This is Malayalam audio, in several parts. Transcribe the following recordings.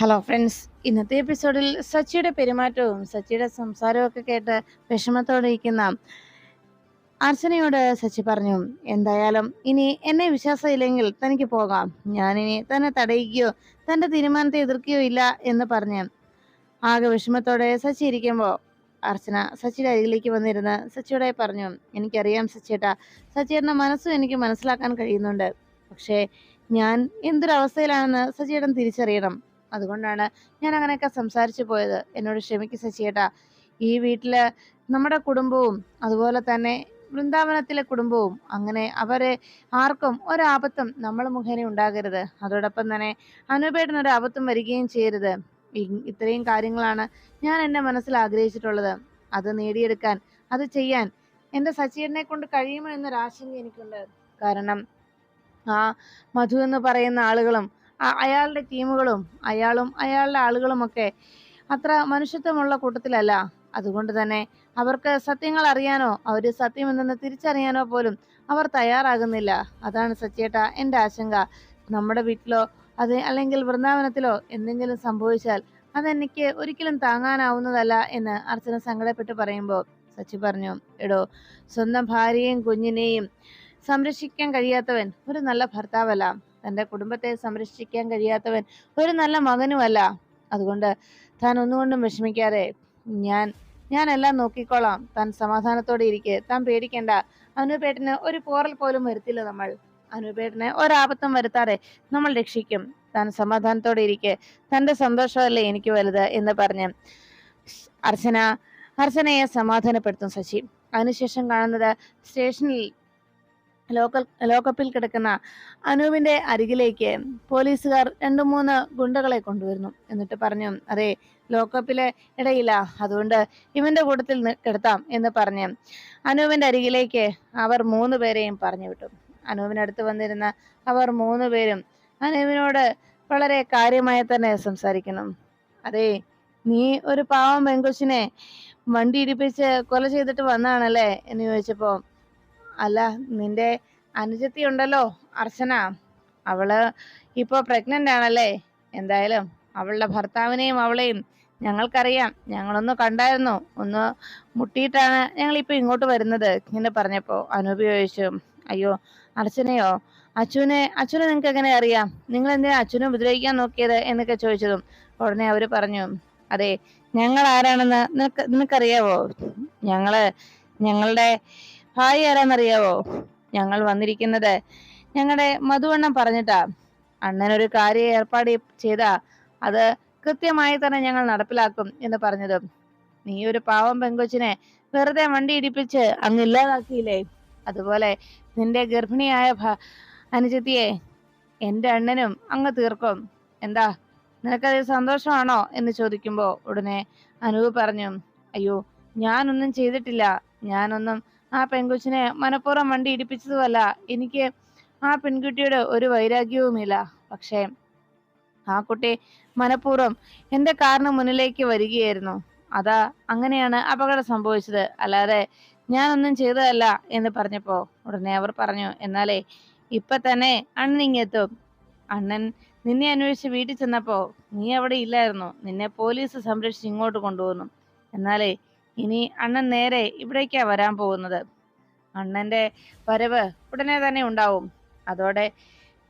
ഹലോ ഫ്രണ്ട്സ് ഇന്നത്തെ എപ്പിസോഡിൽ സച്ചിയുടെ പെരുമാറ്റവും സച്ചിയുടെ സംസാരവും ഒക്കെ കേട്ട് വിഷമത്തോടെ ഇരിക്കുന്ന അർച്ചനയോട് സച്ചി പറഞ്ഞു എന്തായാലും ഇനി എന്നെ വിശ്വാസമില്ലെങ്കിൽ തനിക്ക് പോകാം. ഞാനിനി തന്നെ തടയുകയോ തന്റെ തീരുമാനത്തെ എതിർക്കുകയോ ഇല്ല എന്ന് പറഞ്ഞ് ആകെ വിഷമത്തോടെ സച്ചി ഇരിക്കുമ്പോൾ അർച്ചന സച്ചിയുടെ അരികിലേക്ക് വന്നിരുന്ന് സച്ചിയോടെ പറഞ്ഞു എനിക്കറിയാം സച്ചിയേട്ടാ സച്ചിയേട്ടന്റെ മനസ്സും എനിക്ക് മനസ്സിലാക്കാൻ കഴിയുന്നുണ്ട്. പക്ഷേ ഞാൻ എന്തൊരവസ്ഥയിലാണെന്ന് സച്ചിയേട്ടൻ തിരിച്ചറിയണം. അതുകൊണ്ടാണ് ഞാൻ അങ്ങനെയൊക്കെ സംസാരിച്ചു പോയത്. എന്നോട് ക്ഷമിക്ക് സച്ചിയേട്ടാ. ഈ വീട്ടിൽ നമ്മുടെ കുടുംബവും അതുപോലെ തന്നെ വൃന്ദാവനത്തിലെ കുടുംബവും അങ്ങനെ അവരെ ആർക്കും ഒരാപത്തും നമ്മൾ മുഖേന ഉണ്ടാകരുത്. അതോടൊപ്പം തന്നെ അനുപേട്ടന് ഒരു ആപത്തും വരികയും ചെയ്യരുത്. ഇത്രയും കാര്യങ്ങളാണ് ഞാൻ എന്റെ മനസ്സിൽ ആഗ്രഹിച്ചിട്ടുള്ളത്. അത് നേടിയെടുക്കാൻ അത് ചെയ്യാൻ എന്റെ സച്ചിനെ കൊണ്ട് കഴിയുമോ എന്നൊരാശങ്ക എനിക്കുണ്ട്. കാരണം ആ മധു എന്ന് പറയുന്ന ആളുകളും അയാളുടെ ടീമുകളും അയാളും അയാളുടെ ആളുകളുമൊക്കെ അത്ര മനുഷ്യത്വമുള്ള കൂട്ടത്തിലല്ല. അതുകൊണ്ട് തന്നെ അവർക്ക് സത്യങ്ങൾ അറിയാനോ അവർ സത്യം എന്തെന്ന് തിരിച്ചറിയാനോ പോലും അവർ തയ്യാറാകുന്നില്ല. അതാണ് സച്ചേട്ട എന്റെ ആശങ്ക. നമ്മുടെ വീട്ടിലോ അത് അല്ലെങ്കിൽ വൃന്ദാവനത്തിലോ എന്തെങ്കിലും സംഭവിച്ചാൽ അതെനിക്ക് ഒരിക്കലും താങ്ങാനാവുന്നതല്ല എന്ന് അർച്ചന സങ്കടപ്പെട്ട് പറയുമ്പോൾ സച്ചി പറഞ്ഞു എടോ സ്വന്തം ഭാര്യയും കുഞ്ഞിനെയും സംരക്ഷിക്കാൻ കഴിയാത്തവൻ ഒരു നല്ല ഭർത്താവല്ല. തന്റെ കുടുംബത്തെ സംരക്ഷിക്കാൻ കഴിയാത്തവൻ ഒരു നല്ല മകനുമല്ല. അതുകൊണ്ട് താൻ ഒന്നുകൊണ്ടും വിഷമിക്കാതെ ഞാൻ ഞാനെല്ലാം നോക്കിക്കോളാം. താൻ സമാധാനത്തോടെ ഇരിക്കെ. താൻ പേടിക്കേണ്ട. അനുപേട്ടന് ഒരു പോറൽ പോലും വരുത്തില്ല നമ്മൾ. അനുപേട്ടന് ഒരാപത്തും വരുത്താതെ നമ്മൾ രക്ഷിക്കും. താൻ സമാധാനത്തോടെ ഇരിക്കെ. തന്റെ സന്തോഷമല്ലേ എനിക്ക് വലുത് എന്ന് പറഞ്ഞ് അർച്ചന അർച്ചനയെ സമാധാനപ്പെടുത്തും ശശി അതിനുശേഷം കാണുന്നത് സ്റ്റേഷനിൽ ലോക്കൽ ലോക്കപ്പിൽ കിടക്കുന്ന അനൂപിന്റെ അരികിലേക്ക് പോലീസുകാർ രണ്ടു മൂന്ന് ഗുണ്ടകളെ കൊണ്ടുവരുന്നു. എന്നിട്ട് പറഞ്ഞു അതെ ലോക്കപ്പിലെ ഇടയില്ല അതുകൊണ്ട് ഇവന്റെ കൂട്ടത്തിൽ കിടത്താം എന്ന് പറഞ്ഞ് അനൂപിന്റെ അരികിലേക്ക് അവർ മൂന്ന് പേരെയും പറഞ്ഞു വിട്ടു. അനൂപിനടുത്ത് വന്നിരുന്ന അവർ മൂന്ന് പേരും അനൂപിനോട് വളരെ കാര്യമായി തന്നെ സംസാരിക്കണം അതെ നീ ഒരു പാവം പെങ്കൊച്ചിനെ വണ്ടി ഇടിപ്പിച്ച് കൊല ചെയ്തിട്ട് വന്നാണല്ലേ? എന്ന് ചോദിച്ചപ്പോ അല്ല നിന്റെ അനുജത്തി ഉണ്ടല്ലോ അർച്ചന. അവൾ ഇപ്പൊ പ്രഗ്നന്റ് ആണല്ലേ? എന്തായാലും അവളുടെ ഭർത്താവിനെയും അവളെയും ഞങ്ങൾക്കറിയാം. ഞങ്ങളൊന്ന് കണ്ടായിരുന്നു ഒന്ന് മുട്ടിയിട്ടാണ് ഞങ്ങൾ ഇപ്പൊ ഇങ്ങോട്ട് വരുന്നത്. ഇങ്ങനെ പറഞ്ഞപ്പോ അനുപയോഗിച്ചു അയ്യോ അർച്ചനയോ അച്ഛനെ അച്ഛനെ നിങ്ങൾക്ക് എങ്ങനെ അറിയാം? നിങ്ങൾ എന്തിനാ അച്ഛനെ ഉപദ്രവിക്കാൻ നോക്കിയത്? എന്നൊക്കെ ചോദിച്ചതും ഉടനെ അവർ പറഞ്ഞു അതെ ഞങ്ങൾ ആരാണെന്ന് നിനക്ക് നിനക്കറിയാവോ? ഞങ്ങൾ ഞങ്ങളുടെ ഭാര്യ ആരാന്നറിയാവോ ഞങ്ങൾ വന്നിരിക്കുന്നത്. ഞങ്ങളുടെ മധുവണ്ണം പറഞ്ഞിട്ടാ. ഒരു കാര്യം ഏർപ്പാട് ചെയ്താ അത് കൃത്യമായി തന്നെ ഞങ്ങൾ നടപ്പിലാക്കും എന്ന് പറഞ്ഞത്. നീ ഒരു പാവം പെങ്കൊച്ചിനെ വെറുതെ വണ്ടി ഇടിപ്പിച്ച് അങ്ങ് ഇല്ലാതാക്കിയില്ലേ? അതുപോലെ നിന്റെ ഗർഭിണിയായ അനുജത്തിയെ എന്റെ അണ്ണനും അങ്ങ് തീർക്കും. എന്താ നിനക്കത് സന്തോഷമാണോ? എന്ന് ചോദിക്കുമ്പോ ഉടനെ അനൂപ് പറഞ്ഞു അയ്യോ ഞാനൊന്നും ചെയ്തിട്ടില്ല. ഞാനൊന്നും ആ പെൺകൊച്ചിനെ മനഃപൂർവം വണ്ടി ഇടിപ്പിച്ചതുമല്ല. എനിക്ക് ആ പെൺകുട്ടിയോട് ഒരു വൈരാഗ്യവുമില്ല. പക്ഷേ ആ കുട്ടി മനഃപൂർവം എന്റെ കാറിന് മുന്നിലേക്ക് വരികയായിരുന്നു. അതാ അങ്ങനെയാണ് അപകടം സംഭവിച്ചത്. അല്ലാതെ ഞാനൊന്നും ചെയ്തതല്ല എന്ന് പറഞ്ഞപ്പോ ഉടനെ അവർ പറഞ്ഞു എന്നാലേ ഇപ്പൊ തന്നെ അണ്ണൻ ഇങ്ങെത്തും. അണ്ണൻ നിന്നെ അന്വേഷിച്ച് വീട്ടിൽ ചെന്നപ്പോ നീ അവിടെ ഇല്ലായിരുന്നു. നിന്നെ പോലീസ് സംരക്ഷിച്ച് ഇങ്ങോട്ട് കൊണ്ടുവന്നു. എന്നാലേ ഇനി അണ്ണൻ നേരെ ഇവിടേക്കാ വരാൻ പോകുന്നത്. അണ്ണന്റെ വരവ് ഉടനെ തന്നെ ഉണ്ടാവും. അതോടെ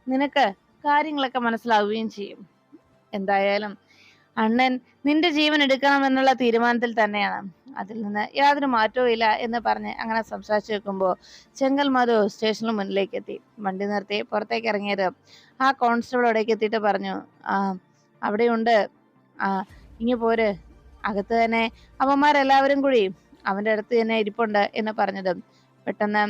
നിനക്ക് കാര്യങ്ങളൊക്കെ മനസ്സിലാവുകയും ചെയ്യും. എന്തായാലും അണ്ണൻ നിന്റെ ജീവൻ എടുക്കണം എന്നുള്ള തീരുമാനത്തിൽ തന്നെയാണ്. അതിൽ നിന്ന് യാതൊരു മാറ്റവും ഇല്ല എന്ന് പറഞ്ഞ് അങ്ങനെ സംസാരിച്ചു വെക്കുമ്പോൾ ചെങ്കൽ മധു സ്റ്റേഷനിൽ മുന്നിലേക്ക് എത്തി. വണ്ടി നിർത്തി പുറത്തേക്ക് ഇറങ്ങിയത് ആ കോൺസ്റ്റബിൾ അവിടേക്ക് എത്തിയിട്ട് പറഞ്ഞു ആ അവിടെയുണ്ട്. ആ ഇങ്ങ് പോര്. അകത്ത് തന്നെ അമ്മമാരെല്ലാവരും കൂടി അവന്റെ അടുത്ത് തന്നെ ഇരിപ്പുണ്ട് എന്ന് പറഞ്ഞത് പെട്ടെന്ന്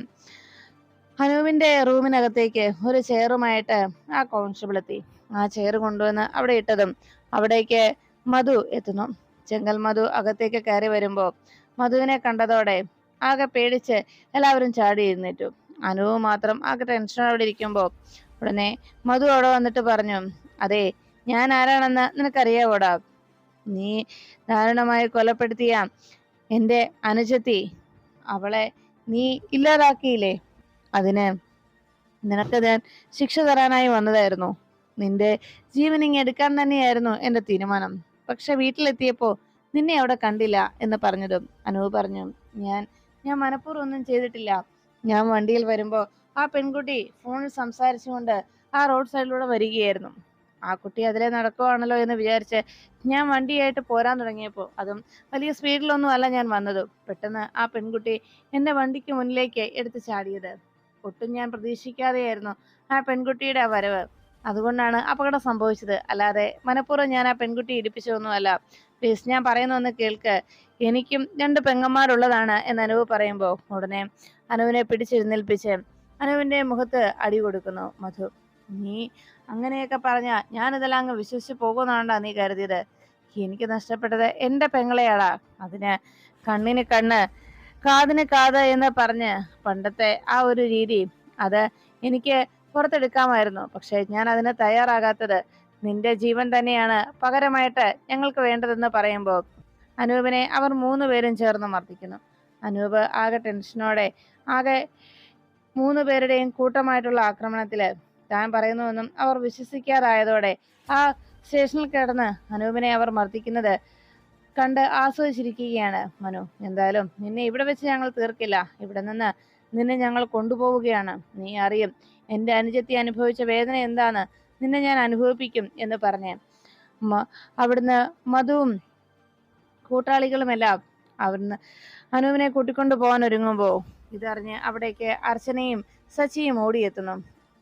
ഹനുവിന്റെ റൂമിനകത്തേക്ക് ഒരു ചെയറുമായിട്ട് ആ കോൺസ്റ്റബിൾ എത്തി. ആ ചെയർ കൊണ്ടുവന്ന് അവിടെ ഇട്ടതും അവിടേക്ക് മധു എത്തുന്നു. ചെങ്കൽ മധു അകത്തേക്ക് കയറി വരുമ്പോൾ മധുവിനെ കണ്ടതോടെ ആകെ പേടിച്ച് എല്ലാവരും ചാടി എഴുന്നേറ്റു. അനുവ് മാത്രം ആകെ ടെൻഷൻ അവിടെ ഇരിക്കുമ്പോ ഉടനെ മധു അവിടെ വന്നിട്ട് പറഞ്ഞു അതെ ഞാൻ ആരാണെന്ന് നിനക്കറിയാവോടാ? നീ ദാരുണമായി കൊലപ്പെടുത്തിയ എന്റെ അനുജത്തി അവളെ നീ ഇല്ലാതാക്കിയില്ലേ? അതിന് നിനക്ക് ഞാൻ ശിക്ഷ തരാനായി വന്നതായിരുന്നു. നിന്റെ ജീവൻ ഇങ്ങ് എടുക്കാൻ തന്നെയായിരുന്നു എന്റെ തീരുമാനം. പക്ഷെ വീട്ടിലെത്തിയപ്പോ നിന്നെ അവിടെ കണ്ടില്ല എന്ന് പറഞ്ഞതും അനൂപ് പറഞ്ഞു ഞാൻ ഞാൻ മനഃപൂർവം ഒന്നും ചെയ്തിട്ടില്ല. ഞാൻ വണ്ടിയിൽ വരുമ്പോ ആ പെൺകുട്ടി ഫോണിൽ സംസാരിച്ചുകൊണ്ട് ആ റോഡ് സൈഡിലൂടെ വരികയായിരുന്നു. ആ കുട്ടി അതിലെ നടക്കുവാണല്ലോ എന്ന് വിചാരിച്ച് ഞാൻ വണ്ടിയായിട്ട് പോരാൻ തുടങ്ങിയപ്പോൾ അതും വലിയ സ്പീഡിലൊന്നും അല്ല ഞാൻ വന്നത്. പെട്ടെന്ന് ആ പെൺകുട്ടി എന്റെ വണ്ടിക്ക് മുന്നിലേക്ക് എടുത്ത് ചാടിയത്. ഒട്ടും ഞാൻ പ്രതീക്ഷിക്കാതെയായിരുന്നു ആ പെൺകുട്ടിയുടെ ആ വരവ്. അതുകൊണ്ടാണ് അപകടം സംഭവിച്ചത്. അല്ലാതെ മനഃപൂർവം ഞാൻ ആ പെൺകുട്ടി ഇടിപ്പിച്ചതൊന്നുമല്ല. പ്ലീസ് ഞാൻ പറയുന്നൊന്ന് കേൾക്ക്. എനിക്കും രണ്ട് പെങ്ങന്മാരുള്ളതാണ് എന്ന് അനുവ് പറയുമ്പോൾ ഉടനെ അനുവിനെ പിടിച്ചെഴുന്നേൽപ്പിച്ച് അനുവിന്റെ മുഖത്ത് അടി കൊടുക്കുന്നു. മധു നീ അങ്ങനെയൊക്കെ പറഞ്ഞ ഞാനിതെല്ലാം അങ്ങ് വിശ്വസിച്ച് പോകുന്നാണ്ടാ നീ കരുതിയത്? എനിക്ക് നഷ്ടപ്പെട്ടത് എന്റെ പെങ്ങളെയാടാ. അതിന് കണ്ണിന് കണ്ണ് കാതിന് കാത് എന്ന് പറഞ്ഞ് പണ്ടത്തെ ആ ഒരു രീതി അത് എനിക്ക് പുറത്തെടുക്കാമായിരുന്നു. പക്ഷേ ഞാൻ അതിന് തയ്യാറാകാത്തത് നിന്റെ ജീവൻ തന്നെയാണ്. പകരമായിട്ട് ഞങ്ങൾക്ക് വേണ്ടതെന്ന് പറയുമ്പോൾ അനൂപിനെ അവർ മൂന്ന് പേരും ചേർന്ന് മർദ്ദിക്കുന്നു. അനൂപ് ആകെ ടെൻഷനോടെ ആകെ മൂന്ന് പേരുടെയും കൂട്ടമായിട്ടുള്ള ആക്രമണത്തിൽ താൻ പറയുന്നുവെന്നും അവർ വിശ്വസിക്കാറായതോടെ ആ സ്റ്റേഷനിൽ കിടന്ന് അനൂപിനെ അവർ മർദ്ദിക്കുന്നത് കണ്ട് ആസ്വദിച്ചിരിക്കുകയാണ് മനു. എന്തായാലും നിന്നെ ഇവിടെ വെച്ച് ഞങ്ങൾ തീർക്കില്ല. ഇവിടെ നിന്ന് നിന്നെ ഞങ്ങൾ കൊണ്ടുപോവുകയാണ്. നീ അറിയും എന്റെ അനുജത്തി അനുഭവിച്ച വേദന എന്താണ് നിന്നെ ഞാൻ അനുഭവിപ്പിക്കും എന്ന് പറഞ്ഞ് അവിടുന്ന് മധുവും കൂട്ടാളികളുമെല്ലാം അവിടുന്ന് അനുവിനെ കൂട്ടിക്കൊണ്ടു പോകാൻ ഒരുങ്ങുമ്പോൾ ഇതറിഞ്ഞ് അവിടേക്ക് അർച്ചനയും സച്ചിയും ഓടിയെത്തുന്നു.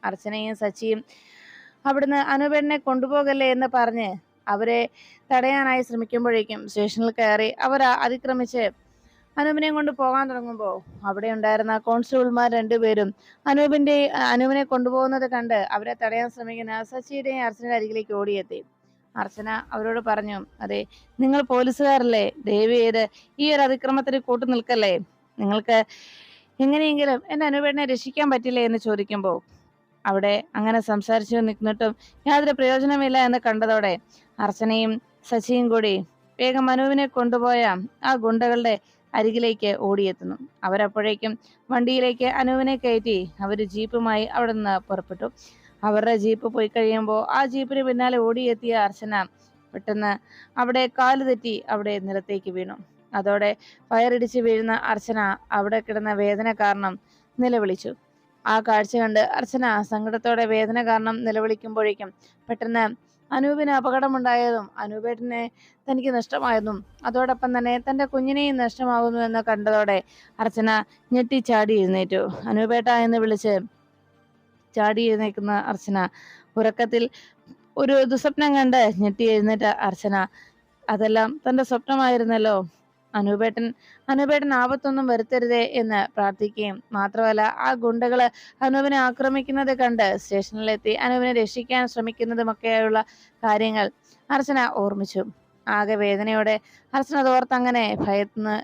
അർച്ചനയും സച്ചിയും അവിടുന്ന് അനുപേണ്ണെ കൊണ്ടുപോകല്ലേ എന്ന് പറഞ്ഞ് അവരെ തടയാനായി ശ്രമിക്കുമ്പോഴേക്കും സ്റ്റേഷനിൽ കയറി അവർ അതിക്രമിച്ച് അനൂപിനെയും കൊണ്ട് പോകാൻ തുടങ്ങുമ്പോൾ അവിടെ ഉണ്ടായിരുന്ന കോൺസ്റ്റബിൾമാർ രണ്ടുപേരും അനൂപിന്റെ അനൂപിനെ കൊണ്ടുപോകുന്നത് കണ്ട് അവരെ തടയാൻ ശ്രമിക്കുന്ന സച്ചിയുടെയും അർച്ചനയുടെ അരികിലേക്ക് ഓടിയെത്തി. അർച്ചന അവരോട് പറഞ്ഞു അതെ നിങ്ങൾ പോലീസുകാരല്ലേ? ദയവ് ചെയ്ത് ഈ ഒരു അതിക്രമത്തിന് കൂട്ടു നിൽക്കല്ലേ? നിങ്ങൾക്ക് എങ്ങനെയെങ്കിലും എന്റെ അനുപേടിനെ രക്ഷിക്കാൻ പറ്റില്ലേ? എന്ന് ചോദിക്കുമ്പോൾ അവിടെ അങ്ങനെ സംസാരിച്ചു നിന്നിട്ടും യാതൊരു പ്രയോജനമില്ല എന്ന് കണ്ടതോടെ അർച്ചനയും സച്ചിയും കൂടി വേഗം മനുവിനെ കൊണ്ടുപോയ ആ ഗുണ്ടകളുടെ അരികിലേക്ക് ഓടിയെത്തുന്നു. അവരപ്പോഴേക്കും വണ്ടിയിലേക്ക് അനുവിനെ കയറ്റി അവർ ജീപ്പുമായി അവിടെ നിന്ന് പുറപ്പെട്ടു. അവരുടെ ജീപ്പ് പോയി കഴിയുമ്പോൾ ആ ജീപ്പിന് പിന്നാലെ ഓടിയെത്തിയ അർച്ചന പെട്ടെന്ന് അവിടെ കാൽ തെറ്റി അവിടെ നിലത്തേക്ക് വീണു. അതോടെ ഫയറിടിച്ച് വീഴുന്ന അർച്ചന അവിടെ കിടന്ന വേദന കാരണം നിലവിളിച്ചു. ആ കാഴ്ച കണ്ട് അർച്ചന സങ്കടത്തോടെ വേദന കാരണം നിലവിളിക്കുമ്പോഴേക്കും പെട്ടെന്ന് അനൂപിന് അപകടമുണ്ടായതും അനൂപേട്ടനെ തനിക്ക് നഷ്ടമായതും അതോടൊപ്പം തന്നെ തന്റെ കുഞ്ഞിനെയും നഷ്ടമാകുന്നു എന്ന് കണ്ടതോടെ അർച്ചന ഞെട്ടി ചാടി എഴുന്നേറ്റു. അനൂപേട്ട എന്ന് വിളിച്ച് ചാടി എഴുന്നേക്കുന്ന അർച്ചന ഉറക്കത്തിൽ ഒരു ദുസ്വപ്നം കണ്ട് ഞെട്ടി എഴുന്നേറ്റ അർച്ചന അതെല്ലാം തന്റെ സ്വപ്നമായിരുന്നല്ലോ. അനൂപേട്ടൻ അനൂപേട്ടൻ ആപത്തൊന്നും വരുത്തരുതേ എന്ന് പ്രാർത്ഥിക്കുകയും മാത്രമല്ല ആ ഗുണ്ടകൾ അനൂപിനെ ആക്രമിക്കുന്നത് കണ്ട് സ്റ്റേഷനിലെത്തി അനൂപിനെ രക്ഷിക്കാൻ ശ്രമിക്കുന്നതുമൊക്കെയുള്ള കാര്യങ്ങൾ അർച്ചന ഓർമ്മിച്ചു. ആകെ വേദനയോടെ അർച്ചന തോർത്ത് അങ്ങനെ ഭയത്തുനിന്ന്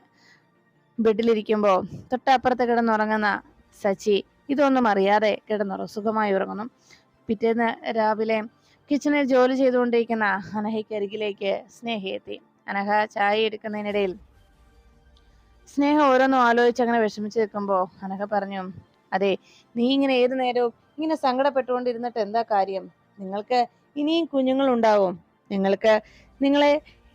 ബെഡിലിരിക്കുമ്പോൾ തൊട്ടപ്പുറത്ത് കിടന്നുറങ്ങുന്ന സച്ചി ഇതൊന്നും അറിയാതെ കിടന്നുറ സുഖമായി ഉറങ്ങുന്നു. പിറ്റേന്ന് രാവിലെ കിച്ചണിൽ ജോലി ചെയ്തുകൊണ്ടിരിക്കുന്ന അനഹയ്ക്ക് അരികിലേക്ക് സ്നേഹയെത്തി അനഹ ചായ എടുക്കുന്നതിനിടയിൽ സ്നേഹ ഓരോന്നും ആലോചിച്ച് അങ്ങനെ വിഷമിച്ച് നിൽക്കുമ്പോ അനഘ പറഞ്ഞു അതെ നീ ഇങ്ങനെ ഏതു നേരവും ഇങ്ങനെ സങ്കടപ്പെട്ടുകൊണ്ടിരുന്നിട്ട് എന്താ കാര്യം? നിങ്ങൾക്ക് ഇനിയും കുഞ്ഞുങ്ങൾ ഉണ്ടാവും നിങ്ങൾക്ക് നിങ്ങളെ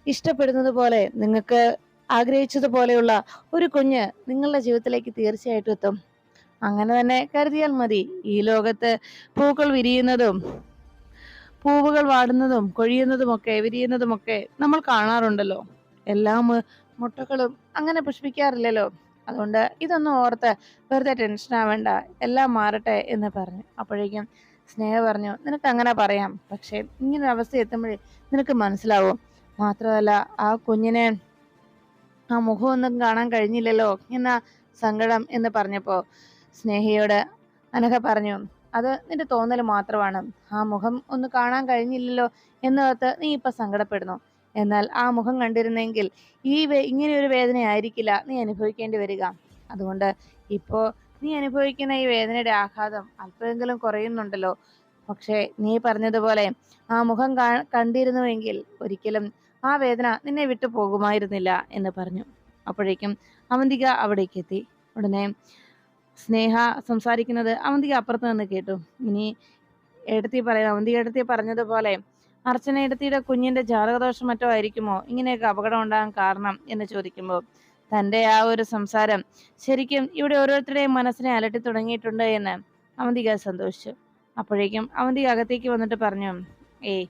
ഇഷ്ടപ്പെടുന്നത് പോലെ നിങ്ങൾക്ക് ആഗ്രഹിച്ചതുപോലെയുള്ള ഒരു കുഞ്ഞ് നിങ്ങളുടെ ജീവിതത്തിലേക്ക് തീർച്ചയായിട്ടും എത്തും. അങ്ങനെ തന്നെ കരുതിയാൽ മതി. ഈ ലോകത്ത് പൂക്കൾ വിരിയുന്നതും പൂവുകൾ വാടുന്നതും കൊഴിയുന്നതുമൊക്കെ വിരിയുന്നതുമൊക്കെ നമ്മൾ കാണാറുണ്ടല്ലോ. എല്ലാ മുട്ടകളും അങ്ങനെ പുഷ്പിക്കാറില്ലല്ലോ. അതുകൊണ്ട് ഇതൊന്നും ഓർത്ത് വെറുതെ ടെൻഷൻ ആവേണ്ട എല്ലാം മാറട്ടെ എന്ന് പറഞ്ഞു. അപ്പോഴേക്കും സ്നേഹ പറഞ്ഞു നിനക്ക് അങ്ങനെ പറയാം. പക്ഷേ ഇങ്ങനെ അവസ്ഥ എത്തുമ്പോഴേ നിനക്ക് മനസ്സിലാവും. മാത്രമല്ല ആ കുഞ്ഞിനെ ആ മുഖമൊന്നും കാണാൻ കഴിഞ്ഞില്ലല്ലോ എന്ന സങ്കടം എന്ന് പറഞ്ഞപ്പോ സ്നേഹയോട് അനഘ പറഞ്ഞു അത് നിന്റെ തോന്നൽ മാത്രമാണ്. ആ മുഖം ഒന്ന് കാണാൻ കഴിഞ്ഞില്ലല്ലോ എന്നോർത്ത് നീ ഇപ്പൊ സങ്കടപ്പെടുന്നു. എന്നാൽ ആ മുഖം കണ്ടിരുന്നെങ്കിൽ ഈ ഇങ്ങനെ ഒരു വേദന ആയിരിക്കില്ല. നീ അനുഭവിക്കേണ്ടി വരിക. അതുകൊണ്ട് ഇപ്പോ നീ അനുഭവിക്കുന്ന ഈ വേദനയുടെ ആഘാതം അല്പമെങ്കിലും കുറയുന്നുണ്ടല്ലോ. പക്ഷേ നീ പറഞ്ഞതുപോലെ ആ മുഖം കണ്ടിരുന്നുവെങ്കിൽ ഒരിക്കലും ആ വേദന നിന്നെ വിട്ടു പോകുമായിരുന്നില്ല എന്ന് പറഞ്ഞു. അപ്പോഴേക്കും അവന്തിക അവിടേക്ക് എത്തി ഉടനെ സ്നേഹ സംസാരിക്കുന്നത് അവന്തിക അപ്പുറത്ത് നിന്ന് കേട്ടു. ഇനി എടുത്തി പറയാം അവന്തിക എടുത്തി പറഞ്ഞതുപോലെ അർച്ചന എടുത്തിയുടെ കുഞ്ഞിന്റെ ജാതകദോഷം മറ്റോ ആയിരിക്കുമോ? ഇങ്ങനെയൊക്കെ അപകടം ഉണ്ടാകാൻ കാരണം എന്ന് ചോദിക്കുമ്പോൾ തന്റെ ആ ഒരു സംസാരം ശരിക്കും ഇവിടെ ഓരോരുത്തരുടെയും മനസ്സിനെ അലട്ടി തുടങ്ങിയിട്ടുണ്ട് എന്ന് അവന്തിക സന്തോഷിച്ചു. അപ്പോഴേക്കും അവന്തിക അകത്തേക്ക് വന്നിട്ട് പറഞ്ഞു ഏയ്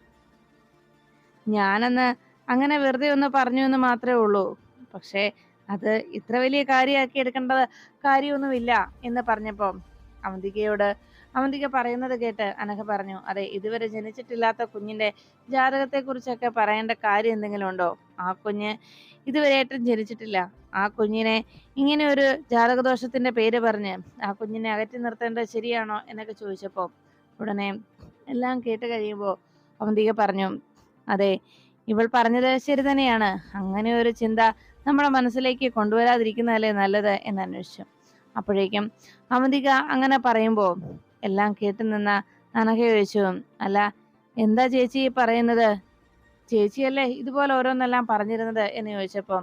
ഞാനെന്ന് അങ്ങനെ വെറുതെ ഒന്ന് പറഞ്ഞു എന്ന് മാത്രമേ ഉള്ളൂ. പക്ഷേ അത് ഇത്ര വലിയ കാര്യമാക്കി എടുക്കേണ്ട കാര്യമൊന്നുമില്ല എന്ന് പറഞ്ഞപ്പോൾ അവന്തികയോട് അവന്തിക പറയുന്നത് കേട്ട് അനഘ പറഞ്ഞു അതെ ഇതുവരെ ജനിച്ചിട്ടില്ലാത്ത കുഞ്ഞിന്റെ ജാതകത്തെക്കുറിച്ചൊക്കെ പറയേണ്ട കാര്യം എന്തെങ്കിലും ഉണ്ടോ? ആ കുഞ്ഞ് ഇതുവരെയായിട്ടും ജനിച്ചിട്ടില്ല. ആ കുഞ്ഞിനെ ഇങ്ങനെ ഒരു ജാതകദോഷത്തിന്റെ പേര് പറഞ്ഞ് ആ കുഞ്ഞിനെ അകറ്റി നിർത്തേണ്ടത് ശരിയാണോ? എന്നൊക്കെ ചോദിച്ചപ്പോൾ ഉടനെ എല്ലാം കേട്ട് കഴിയുമ്പോൾ അവന്തിക പറഞ്ഞു അതെ ഇവൾ പറഞ്ഞത് ശരി തന്നെയാണ്. അങ്ങനെ ഒരു ചിന്ത നമ്മുടെ മനസ്സിലേക്ക് കൊണ്ടുവരാതിരിക്കുന്നതല്ലേ നല്ലത്? എന്ന് അന്വേഷിച്ചു. അപ്പോഴേക്കും അവന്തിക അങ്ങനെ പറയുമ്പോൾ എല്ലാം കേട്ടു നിന്ന നനക ചോദിച്ചു അല്ല എന്താ ചേച്ചി പറയുന്നത്? ചേച്ചിയല്ലേ ഇതുപോലെ ഓരോന്നെല്ലാം പറഞ്ഞിരുന്നത്? എന്ന് ചോദിച്ചപ്പോൾ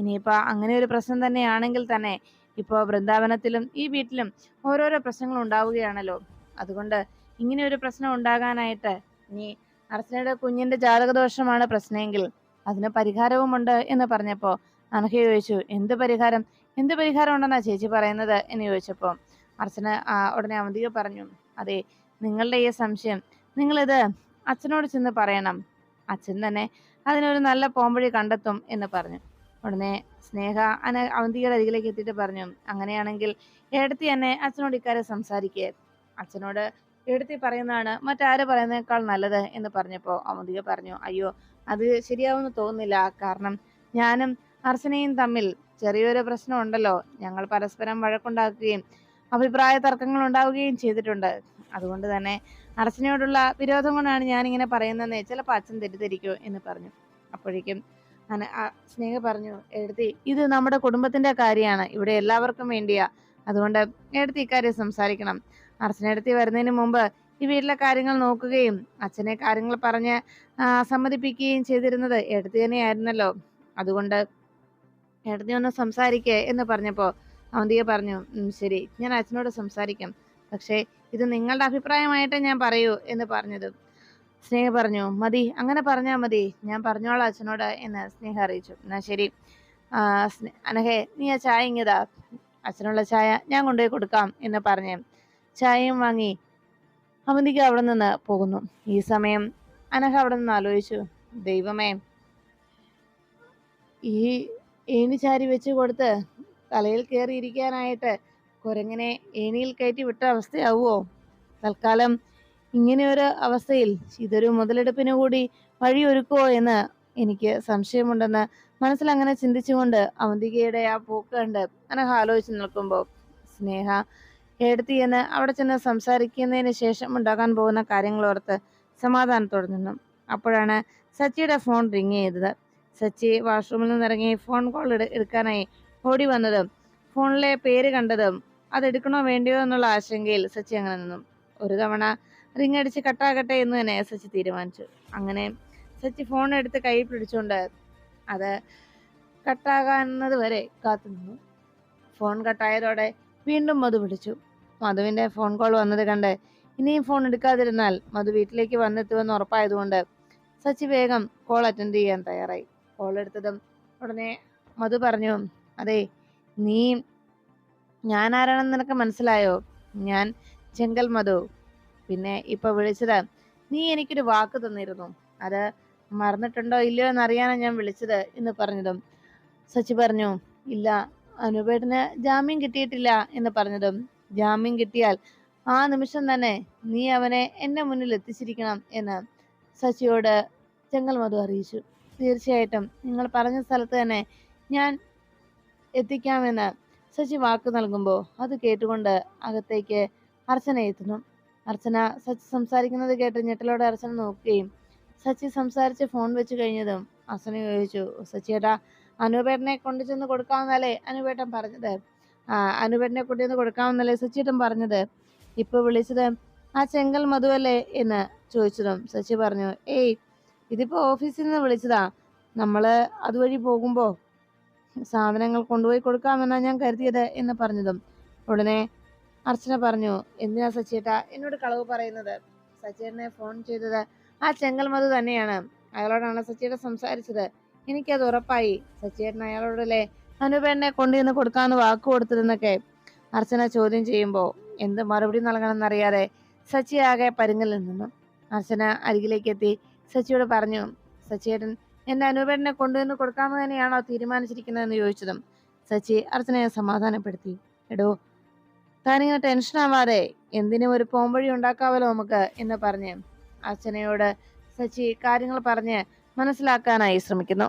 ഇനിയിപ്പോ അങ്ങനെ ഒരു പ്രശ്നം തന്നെയാണെങ്കിൽ തന്നെ ഇപ്പോൾ വൃന്ദാവനത്തിലും ഈ വീട്ടിലും ഓരോരോ പ്രശ്നങ്ങൾ ഉണ്ടാവുകയാണല്ലോ. അതുകൊണ്ട് ഇങ്ങനെ ഒരു പ്രശ്നം ഉണ്ടാകാനായിട്ട് ഇനി അർച്ചനയുടെ കുഞ്ഞിന്റെ ജാതകദോഷമാണ് പ്രശ്നമെങ്കിൽ അതിന് പരിഹാരവുമുണ്ട് എന്ന് പറഞ്ഞപ്പോൾ അനഹ ചോദിച്ചു എന്ത് പരിഹാരം? എന്ത് പരിഹാരം ഉണ്ടെന്നാ ചേച്ചി പറയുന്നത്? എന്ന് ചോദിച്ചപ്പോ അർച്ചന ഉടനെ അവന്തിക പറഞ്ഞു. അതെ നിങ്ങളുടെ ഈ സംശയം നിങ്ങളിത് അച്ഛനോട് ചെന്ന് പറയണം. അച്ഛൻ തന്നെ അതിനൊരു നല്ല പോംവഴി കണ്ടെത്തും എന്ന് പറഞ്ഞു. ഉടനെ സ്നേഹ അന അവന്തികയുടെ അരികിലേക്ക് എത്തിയിട്ട് പറഞ്ഞു അങ്ങനെയാണെങ്കിൽ എടുത്തി തന്നെ അച്ഛനോട് ഇക്കാര്യം സംസാരിക്കേ. അച്ഛനോട് എടുത്തി പറയുന്നതാണ് മറ്റാര് പറയുന്നതിനേക്കാൾ നല്ലത് എന്ന് പറഞ്ഞപ്പോൾ അവന്തിക പറഞ്ഞു അയ്യോ അത് ശരിയാവുമെന്ന് തോന്നുന്നില്ല. കാരണം ഞാനും അർച്ചനയും തമ്മിൽ ചെറിയൊരു പ്രശ്നം ഉണ്ടല്ലോ ഞങ്ങൾ പരസ്പരം വഴക്കുണ്ടാക്കുകയും അഭിപ്രായ തർക്കങ്ങൾ ഉണ്ടാവുകയും ചെയ്തിട്ടുണ്ട്. അതുകൊണ്ട് തന്നെ അർച്ചനയോടുള്ള വിരോധം കൊണ്ടാണ് ഞാനിങ്ങനെ പറയുന്നതെന്ന് ചിലപ്പോൾ അച്ഛൻ തെറ്റിദ്ധരിക്കോ എന്ന് പറഞ്ഞു. അപ്പോഴേക്കും സ്നേഹ പറഞ്ഞു എഴുതി ഇത് നമ്മുടെ കുടുംബത്തിന്റെ കാര്യമാണ്. ഇവിടെ എല്ലാവർക്കും വേണ്ടിയാ. അതുകൊണ്ട് എടുത്ത് ഇക്കാര്യം സംസാരിക്കണം. അർച്ചന എടുത്തി വരുന്നതിന് മുമ്പ് ഈ വീട്ടിലെ കാര്യങ്ങൾ നോക്കുകയും അച്ഛനെ കാര്യങ്ങൾ പറഞ്ഞ് സമ്മതിപ്പിക്കുകയും ചെയ്തിരുന്നത് എടുത്തി തന്നെയായിരുന്നല്ലോ. അതുകൊണ്ട് എടുത്തി ഒന്ന് സംസാരിക്കേ എന്ന് പറഞ്ഞപ്പോ അവന്തിക പറഞ്ഞു ശരി ഞാൻ അച്ഛനോട് സംസാരിക്കാം. പക്ഷേ ഇത് നിങ്ങളുടെ അഭിപ്രായമായിട്ട് ഞാൻ പറയൂ എന്ന് പറഞ്ഞത്. സ്നേഹ പറഞ്ഞു മതി അങ്ങനെ പറഞ്ഞാൽ മതി. ഞാൻ പറഞ്ഞോളാം അച്ഛനോട് എന്ന് സ്നേഹ അറിയിച്ചു. എന്നാ ശരി. അനഹേ നീ ആ ചായ ഇങ്ങതാ. അച്ഛനുള്ള ചായ ഞാൻ കൊണ്ടുപോയി കൊടുക്കാം എന്ന് പറഞ്ഞ് ചായയും വാങ്ങി അവന്തിക്ക് അവിടെ നിന്ന് പോകുന്നു. ഈ സമയം അനഹ അവിടെ നിന്ന് ആലോചിച്ചു ദൈവമേ ഈ ഏണി ചാരി വെച്ച് കൊടുത്ത് തലയിൽ കയറിയിരിക്കാനായിട്ട് കുരങ്ങനെ ഏണിയിൽ കയറ്റി വിട്ട അവസ്ഥയാവുമോ തൽക്കാലം ഇങ്ങനെ ഒരു അവസ്ഥയിൽ ഇതൊരു മുതലെടുപ്പിന് കൂടി വഴിയൊരുക്കുമോ എന്ന് എനിക്ക് സംശയമുണ്ടെന്ന് മനസ്സിൽ അങ്ങനെ ചിന്തിച്ചുകൊണ്ട് അവന്തികയുടെ ആ പോക്ക് കണ്ട് അനഹ ആലോചിച്ച് നിൽക്കുമ്പോൾ സ്നേഹ എടുത്തി എന്ന് അവിടെ ചെന്ന് സംസാരിക്കുന്നതിന് ശേഷം ഉണ്ടാകാൻ പോകുന്ന കാര്യങ്ങൾ ഓർത്ത് സമാധാനത്തോടെ നിന്നു. അപ്പോഴാണ് സച്ചിയുടെ ഫോൺ റിങ് ചെയ്തത്. സച്ചി വാഷ്റൂമിൽ നിന്നിറങ്ങി ഫോൺ കോൾ എടുക്കാനായി ഓടി വന്നതും. ഫോണിലെ പേര് കണ്ടതും അതെടുക്കണോ വേണ്ടിയോ എന്നുള്ള ആശങ്കയിൽ സച്ചി അങ്ങനെ നിന്നു. ഒരു തവണ റിങ് അടിച്ച് കട്ടാകട്ടെ എന്ന് തന്നെ സച്ചി തീരുമാനിച്ചു. അങ്ങനെ സച്ചി ഫോൺ എടുത്ത് കൈ പിടിച്ചുകൊണ്ട് അത് കട്ടാകാവുന്നത് വരെ കാത്തു നിന്നു. ഫോൺ കട്ടായതോടെ വീണ്ടും മധു വിളിച്ചു. മധുവിന്റെ ഫോൺ കോൾ വന്നത് കണ്ട് ഇനിയും ഫോൺ എടുക്കാതിരുന്നാൽ മധു വീട്ടിലേക്ക് വന്നെത്തുമെന്ന് ഉറപ്പായതുകൊണ്ട് സച്ചി വേഗം കോൾ അറ്റൻഡ് ചെയ്യാൻ തയ്യാറായി. കോൾ എടുത്തതും ഉടനെ മധു പറഞ്ഞു അതെ നീ ഞാൻ ആരാണെന്ന് നിനക്ക് മനസ്സിലായോ? ഞാൻ ചെങ്കൽ മധു. പിന്നെ ഇപ്പൊ വിളിച്ചത് നീ എനിക്കൊരു വാക്ക് തന്നിരുന്നു. അത് മറന്നിട്ടുണ്ടോ ഇല്ലയോ എന്നറിയാനാണ് ഞാൻ വിളിച്ചത് എന്ന് പറഞ്ഞതും. സച്ചി പറഞ്ഞു ഇല്ല അനുപേട്ടന് ജാമ്യം കിട്ടിയിട്ടില്ല എന്ന് പറഞ്ഞതും. ജാമ്യം കിട്ടിയാൽ ആ നിമിഷം തന്നെ നീ അവനെ എന്റെ മുന്നിൽ എത്തിച്ചിരിക്കണം എന്ന് സച്ചിയോട് ചെങ്കൽ മധു അറിയിച്ചു. തീർച്ചയായിട്ടും നിങ്ങൾ പറഞ്ഞ സ്ഥലത്ത് തന്നെ ഞാൻ എത്തിക്കാമെന്ന് സച്ചി വാക്ക് നൽകുമ്പോൾ അത് കേട്ടുകൊണ്ട് അകത്തേക്ക് അർച്ചന എത്തുന്നു. അർച്ചന സച്ചി സംസാരിക്കുന്നത് കേട്ട് ഞെട്ടലോടെ അർച്ചന നോക്കുകയും സച്ചി സംസാരിച്ച് ഫോൺ വെച്ച് കഴിഞ്ഞതും അർച്ചന ചോദിച്ചു സച്ചിയേട്ടാ അനുപേട്ടനെ കൊണ്ടുചെന്ന് കൊടുക്കാമെന്നല്ലേ അനുപേട്ടൻ പറഞ്ഞത്. ആ അനുപേട്ടനെ കൊണ്ടുചെന്ന് കൊടുക്കാമെന്നല്ലേ സച്ചിയേട്ടൻ പറഞ്ഞത്. ഇപ്പൊ വിളിച്ചത് ആ ചെങ്കൽ മധുവല്ലേ? എന്ന് ചോദിച്ചതും സച്ചി പറഞ്ഞു ഏയ് ഇതിപ്പോ ഓഫീസിൽ നിന്ന് വിളിച്ചതാ. നമ്മൾ അതുവഴി പോകുമ്പോ സാധനങ്ങൾ കൊണ്ടുപോയി കൊടുക്കാമെന്നാ ഞാൻ കരുതിയത് എന്ന് പറഞ്ഞതും. ഉടനെ അർച്ചന പറഞ്ഞു എന്തിനാ സച്ചേട്ടാ എന്നോട് കളവ് പറയുന്നത്? സച്ചേട്ടനെ ഫോൺ ചെയ്തത് ആ ചെങ്കൽ മധു തന്നെയാണ്. അയാളോടാണ് സച്ചേട്ടൻ സംസാരിച്ചത്. എനിക്കത് ഉറപ്പായി. സച്ചേട്ടൻ അയാളോടല്ലേ അനുപേണ്ണെ കൊണ്ടുചെന്ന് കൊടുക്കാമെന്ന് വാക്ക് കൊടുത്തതെന്നൊക്കെ അർച്ചന ചോദ്യം ചെയ്യുമ്പോൾ എന്ത് മറുപടി നൽകണമെന്നറിയാതെ സച്ചി ആകെ പരുങ്ങലിൽ നിന്നു. അർച്ചന അരികിലേക്ക് എത്തി. സച്ചിയോട് പറഞ്ഞു സച്ചിയേട്ടൻ എന്റെ അനുപേട്ടനെ കൊണ്ടുവന്ന് കൊടുക്കാമെന്ന് തന്നെയാണോ തീരുമാനിച്ചിരിക്കുന്നതെന്ന് ചോദിച്ചതും സച്ചി അർച്ചനയെ സമാധാനപ്പെടുത്തി. എടോ താനിങ്ങനെ ടെൻഷനാവാതെ എന്തിനും ഒരു പോംവഴി ഉണ്ടാക്കാവല്ലോ നമുക്ക് എന്ന് പറഞ്ഞ് അർച്ചനയോട് സച്ചി കാര്യങ്ങൾ പറഞ്ഞ് മനസ്സിലാക്കാനായി ശ്രമിക്കുന്നു.